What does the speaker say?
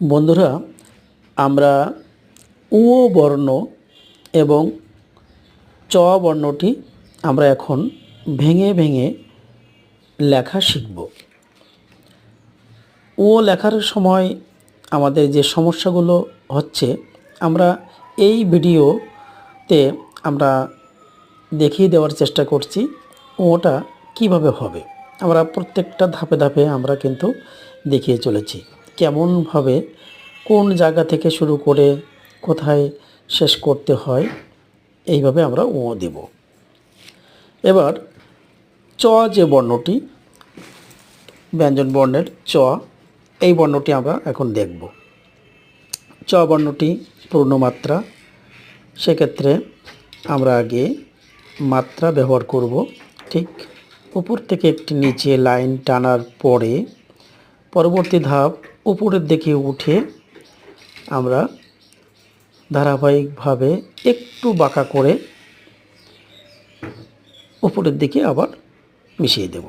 বন্ধুরা, আমরা উ বর্ণ এবং চ বর্ণটি আমরা এখন ভেঙে ভেঙে লেখা শিখব। ও লেখার সময় আমাদের যে সমস্যাগুলো হচ্ছে, আমরা এই ভিডিওতে আমরা দেখিয়ে দেওয়ার চেষ্টা করছি ওটা কীভাবে হবে। আমরা প্রত্যেকটা ধাপে ধাপে আমরা কিন্তু দেখিয়ে চলেছি। কেমনভাবে কোন জায়গা থেকে শুরু করে কোথায় শেষ করতে হয়, এইভাবে আমরা ও দেব। এবার চ যে বর্ণটি, ব্যঞ্জন বর্ণের চ, এই বর্ণটি আমরা এখন দেখব। চ বর্ণটি পূর্ণমাত্রা সেক্ষেত্রে আমরা আগে মাত্রা ব্যবহার করব। ঠিক উপর থেকে একটি নিচে লাইন টানার পরে পরবর্তী ধাপ উপরের দিকে উঠে আমরা ধারাবাহিকভাবে একটু বাঁকা করে উপরের দিকে আবার মিশিয়ে দেব।